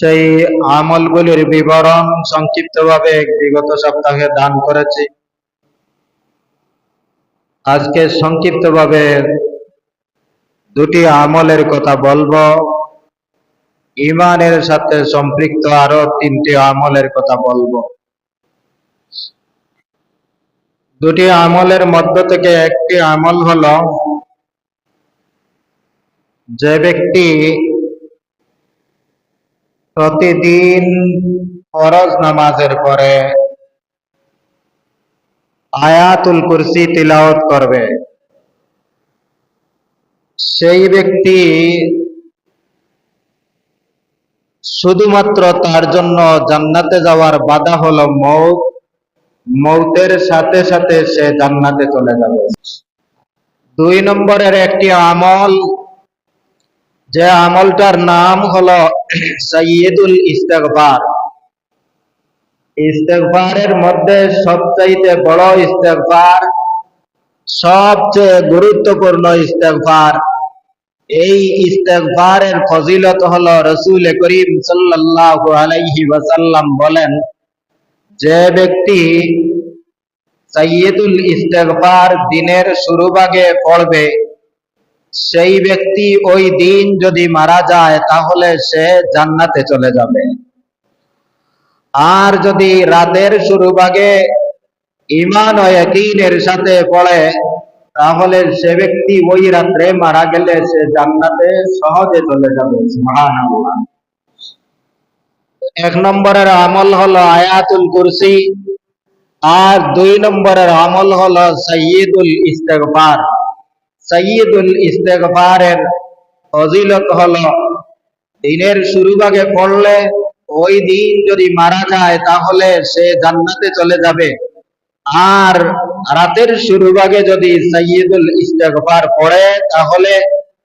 সেই আমলগুলির বিবরণ সংক্ষিপ্তভাবে বিগত সপ্তাহে দান করেছি। আজকে সংক্ষিপ্তভাবে দুটি আমলের কথা বলব। ইমানের সাথে সম্পৃক্ত আরও তিনটি আমলের কথা বলব। দুটি আমলের মধ্য থেকে একটি আমল হলো, যে ব্যক্তি প্রতিদিন ফরজ নামাজের পরে আয়াতুল কুরসি তিলাওয়াত করবে। সেই ব্যক্তি শুধুমাত্র তার জন্য জান্নাতে যাওয়ার বাধা হলো মৌত। মৌতের সাথে সাথে সে জান্নাতে চলে যাবে। দুই নম্বরের একটি আমল যে আমলটার নাম হলো সৈয়দুল ইস্তেগফার। ইস্তেগফারের মধ্যে সবচাইতে বড় ইস্তেগফার, সবচেয়ে গুরুত্বপূর্ণ ইস্তেগফার। এই ইস্তেগফারের ফজিলত হলো রসুল করিম সাল্লাল্লাহু আলাইহি ওয়াসাল্লাম বলেন, যে ব্যক্তি সৈয়দুল ইস্তেগফার দিনের শুরু ভাগে পড়বে সেই ব্যক্তি ওই দিন যদি মারা যায়, তাহলে সে জান্নাতে চলে যাবে। আর যদি রাতের শুরু ভাগে ইমান ও ইয়াকিনের সাথে পড়ে, তাহলে সে ব্যক্তি ওই রাত্রে মারা গেলে সে জান্নাতে সহজে চলে যাবে। এক নম্বরের আমল হলো আয়াতুল কুরসি, আর দুই নম্বরের আমল হলো সৈয়দুল ইস্তেগফার। সৈয়দুল ইস্তেগফারের ফজিলত হলো, দিনের শুরু ভাগে পড়লে ওই দিন যদি মারা যায় তাহলে সে জান্নাতে চলে যাবে। আর রাতের শুরু ভাগে যদি সৈয়দুল ইস্তেগফার পড়ে তাহলে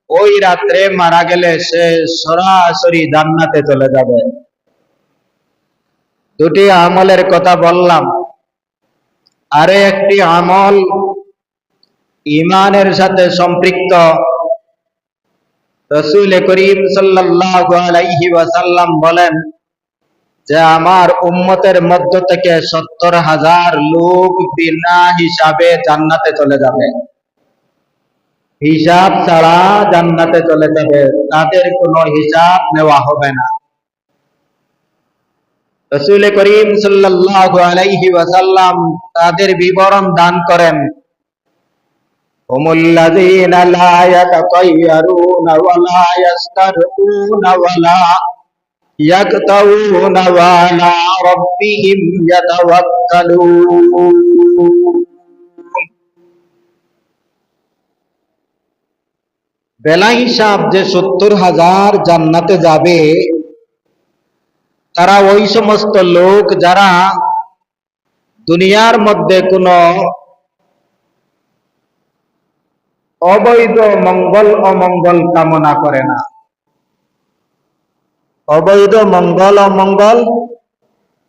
ওই রাত্রে মারা গেলে সে সরাসরি জান্নাতে চলে যাবে। দুটি আমলের কথা বললাম। আরে একটি আমল ইমানের সাথে সম্পৃক্ত। রসুল করিম সাল্লাল্লাহু আলাইহি ওয়াসাল্লাম বলেন যে, আমার উম্মতের মধ্য থেকে সত্তর হাজার লোক বিনা হিসাবে জান্নাতে চলে যাবে। হিসাব ছাড়া জান্নাতে চলে যাবে। তাদের কোনো হিসাব নেওয়া হবে না। রসুল করিম সাল্লাল্লাহু আলাইহি ওয়াসাল্লাম তাদের বিবরণ দান করেন। هم الذين لا يتطيرون ولا يسترقون ولا يكتوون وعلى ربهم يتوكلون বেলা হিসাব যে সত্তর হাজার জান্নাতে যাবে তারা ওই সমস্ত লোক যারা দুনিয়ার মধ্যে কোনো অবৈধ মঙ্গল অমঙ্গল কামনা করে না। অবৈধ মঙ্গল অমঙ্গল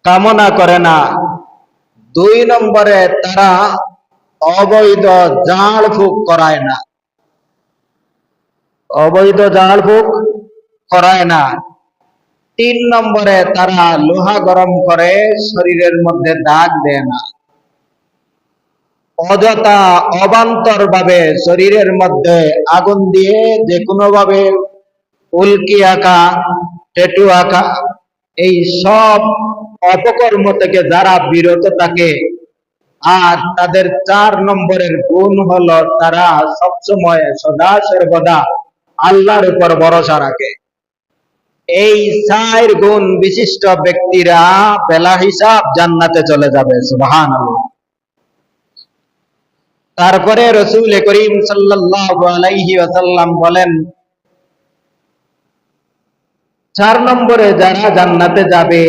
কামনা করে না। দুই নম্বরে তারা অবৈধ জাঁড় ফুক করায় না। অবৈধ জাঁড় ফুক করায় না। তিন নম্বরে তারা লোহা গরম করে শরীরের মধ্যে দাগ দেয় না। অযথা অবান্তর ভাবে শরীরের মধ্যে আগুন দিয়ে যে কোনো ভাবে উল্কি আঁকা, টেটু আঁকা, এই সব অপকর্ম থেকে যারা বিরত থাকে, আর তাদের চার নম্বরের গুণ হলো তারা সবসময় সদা সর্বদা আল্লাহর উপর ভরসা রাখে। এই চার গুণ বিশিষ্ট ব্যক্তিরা বেলা হিসাব জান্নাতে চলে যাবে সুবাহান তারপরে রসুল করিম আলাইহি বলেন, চার নম্বরে যারা জান্নাতে যাবে,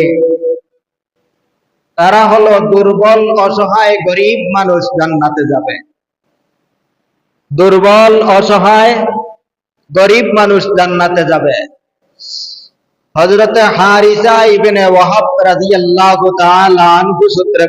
তারা হলো দুর্বল, অসহায়, গরিব মানুষ জান্নাতে যাবে। দুর্বল, অসহায়, গরিব মানুষ জান্নাতে যাবে। হযরত হারিসা ইবনে ওয়াহাব রাদিয়াল্লাহু তাআলা আনহু সূত্রে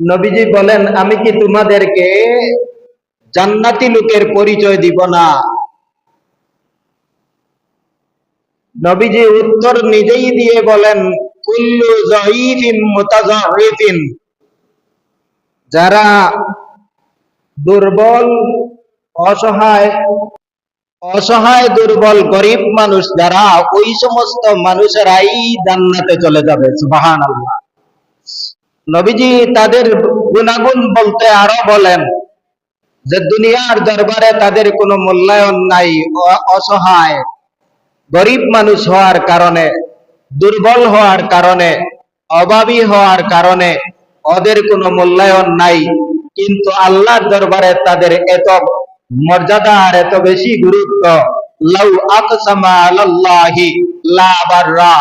নবীজি বলেন আমি কি তোমাদেরকে জান্নাতি লোকের পরিচয় দিব না। নবীজি উত্তর নিজেই দিয়ে বলেন, কুল্লু জয়ীফিন মুতাজাহিফিন যারা দুর্বল, অসহায় অসহায়, দুর্বল, গরিব মানুষ, যারা ওই সমস্ত মানুষেরাই জান্নাতে চলে যাবে, সুবহানাল্লাহ। নবীজি তাদের গুণাগুণ বলতে আরও বলেন যে দুনিয়ার দরবারে তাদের কোনো মূল্যায়ন নাই অসহায়, গরিব মানুষ হওয়ার কারণে, দুর্বল হওয়ার কারণে, অভাবী হওয়ার কারণে ওদের কোনো মূল্যায়ন নাই। কিন্তু আল্লাহর দরবারে তাদের এত মর্যাদা আর এত বেশি গুরুত্ব। লাউ আকসামা আলাল্লাহি লা বাররা।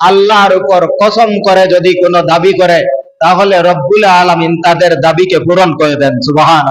আল্লাহর উপর কসম করে যদি কোনো দাবি করে, তাহলে রব্বুল আলামিন তাদের দাবিকে পূরণ করে দেন। সুবহান